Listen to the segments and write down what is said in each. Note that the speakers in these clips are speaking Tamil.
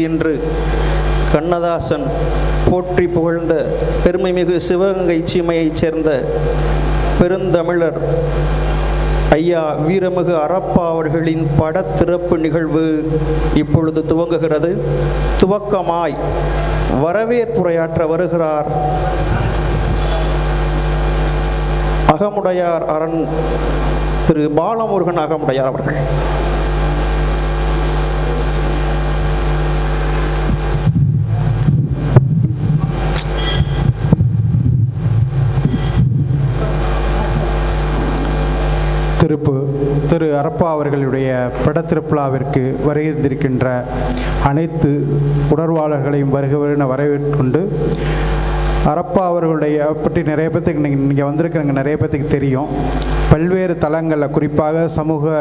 என்று கண்ணதாசன் போற்றி புகழ்ந்த பெருமைமிகு சிவகங்கை சீமையைச் சேர்ந்த பெருந்தமிழர் ஐயா வீரமிகு அரப்பா அவர்களின் படத்திறப்பு நிகழ்வு இப்பொழுது துவங்குகிறது. துவக்கமாய் வரவேற்புரையாற்ற வருகிறார் அகமுடையார் அரண் திரு பாலமுருகன் அகமுடையார் அவர்கள். திருப்பு திரு அரப்பா அவர்களுடைய படத்திருப்பிழாவிற்கு வருகின்றிருக்கின்ற அனைத்து உணர்வாளர்களையும் வருகவென வரவேற்கொண்டு அரப்பா அவர்களுடைய பற்றி நிறைய பேர்த்துக்கு நீங்கள் இங்கே வந்திருக்கிறவங்க நிறைய பேர்த்துக்கு தெரியும். பல்வேறு தளங்களில் குறிப்பாக சமூக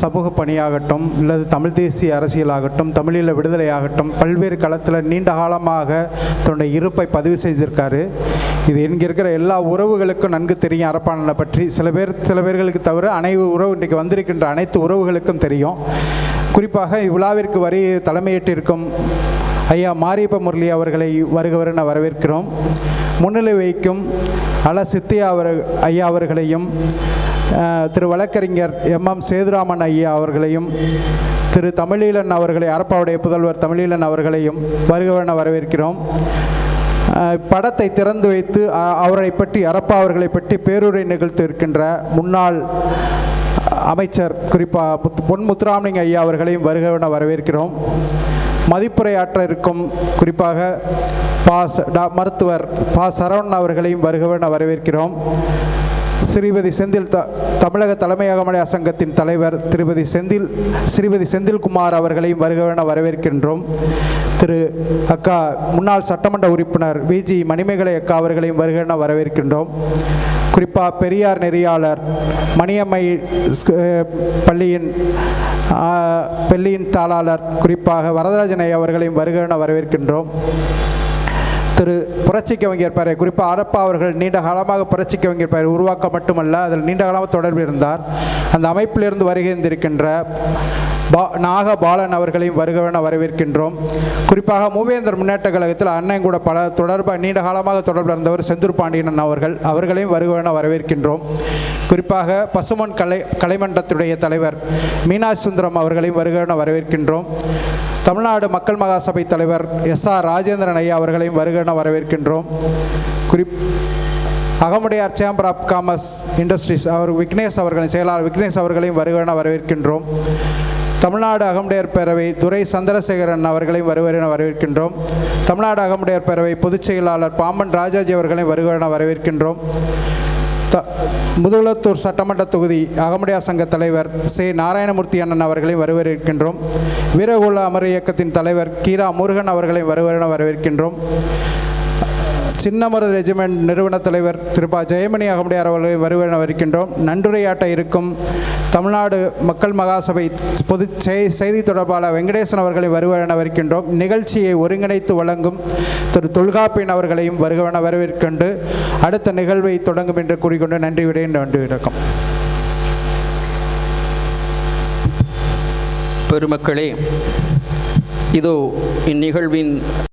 சமூக பணியாகட்டும் அல்லது தமிழ் தேசிய அரசியலாகட்டும் தமிழீழ விடுதலையாகட்டும் பல்வேறு களத்தில் நீண்ட காலமாக தன்னுடைய இருப்பை பதிவு செய்திருக்காரு. இது இங்கே இருக்கிற எல்லா உறவுகளுக்கும் நன்கு தெரியும். அரப்பாணனை பற்றி சில பேர் சில பேர்களுக்கு தவிர அனைத்து உறவு இன்றைக்கு வந்திருக்கின்ற அனைத்து உறவுகளுக்கும் தெரியும். குறிப்பாக இவ்விழாவிற்கு வரி தலைமையேற்றிருக்கும் ஐயா மாரியப்ப முரளி அவர்களை வருகவர் நான் வரவேற்கிறோம். முன்னிலை வைக்கும் அல சித்தியா அவர் ஐயா அவர்களையும் திரு வழக்கறிஞர் எம். எம். சேதுராமன் ஐயா அவர்களையும் திரு தமிழீழன் அவர்களை அரப்பாவுடைய புதல்வர் தமிழீழன் அவர்களையும் வருகவன வரவேற்கிறோம். படத்தை திறந்து வைத்து அ- அவரை பற்றி அரப்பா அவர்களை பற்றி பேருரை நிகழ்த்தி இருக்கின்ற முன்னாள் அமைச்சர் குறிப்பாக பொன் முத்துராமலிங்க ஐயா அவர்களையும் வருகவன வரவேற்கிறோம். மதிப்புரையாற்ற இருக்கும் குறிப்பாக பா ச- டா- மருத்துவர் பா. சரவணன் அவர்களையும் வருகவென வரவேற்கிறோம். ஸ்ரீமதி செந்தில் த தமிழக தலைமையகமடைய சங்கத்தின் தலைவர் திருமதி செந்தில் ஸ்ரீமதி செந்தில்குமார் அவர்களையும் வருகவென வரவேற்கின்றோம். திரு அக்கா முன்னாள் சட்டமன்ற உறுப்பினர் விஜி மணிமேகலை அக்கா அவர்களையும் வருகவென வரவேற்கின்றோம். குறிப்பாக பெரியார் நெறியாளர் மணியம்மை பள்ளியின் பள்ளியின் தாளாளர் குறிப்பாக வரதராஜனை அவர்களையும் வருகவென வரவேற்கின்றோம். திரு புரட்சி கவிஞர் பெயரை குறிப்பாக அரப்பா அவர்கள் நீண்ட காலமாக புரட்சி கவிஞர் பெயர் உருவாக்க மட்டுமல்ல அதில் நீண்ட காலமாக தொடர்பு இருந்தார். அந்த அமைப்பிலிருந்து வருகின்றிருக்கின்ற பா நாக பாலன் அவர்களையும் வருகவென வரவேற்கின்றோம். குறிப்பாக மூவேந்தர் முன்னேற்ற கழகத்தில் அண்ணன் கூட பல தொடர்பாக நீண்ட காலமாக தொடர்பில் இருந்தவர் செந்தூர் பாண்டியன் அவர்கள் அவர்களையும் வருகவென வரவேற்கின்றோம். குறிப்பாக பசுமன் கலை கலைமன்றத்துடைய தலைவர் மீனாட்சி சுந்தரம் அவர்களையும் வருகவென வரவேற்கின்றோம். தமிழ்நாடு மக்கள் மகாசபை தலைவர் எஸ் ஆர் ராஜேந்திரன் ஐயா அவர்களையும் வருகென வரவேற்கின்றோம். குறிப் Agamudaiyar chamber of commerce industries அவர் விக்னேஷ் அவர்களின் செயலாளர் விக்னேஷ் அவர்களையும் வருகன வரவேற்கின்றோம். தமிழ்நாடு அகமுடையார் பேரவை துரை சந்திரசேகரன் அவர்களையும் வருவரென வரவேற்கின்றோம். தமிழ்நாடு அகமுடையார் பேரவை பொதுச் செயலாளர் பாம்பன் ராஜாஜி அவர்களையும் வருவரென வரவேற்கின்றோம். த முதுகுளத்தூர் சட்டமன்ற தொகுதி அகமுடையா சங்க தலைவர் சே. நாராயணமூர்த்தி அண்ணன் அவர்களையும் வரவேற்கின்றோம். வீரகுல அமர இயக்கத்தின் தலைவர் கீரா முருகன் அவர்களையும் வருவரென வரவேற்கின்றோம். சின்னமருது ரெஜிமெண்ட் நிறுவன தலைவர் திருபா ஜெயமணி அகமுடையார் அவர்களை வருவென வருகின்றோம் நன்றுரையாட்ட இருக்கும் தமிழ்நாடு மக்கள் மகாசபை பொது செய்தி தொடர்பாளர் வெங்கடேசன் அவர்களை வருவனவிருக்கின்றோம் வருகின்றோம் நிகழ்ச்சியை ஒருங்கிணைத்து வழங்கும் திரு தொல்காப்பின் அவர்களையும் வருகவன வரவேற்கொண்டு அடுத்த நிகழ்வை தொடங்கும் என்று கூறிக்கொண்டு நன்றி விடையின் நன்றி விளக்கம் பெருமக்களே இதோ இந்நிகழ்வின்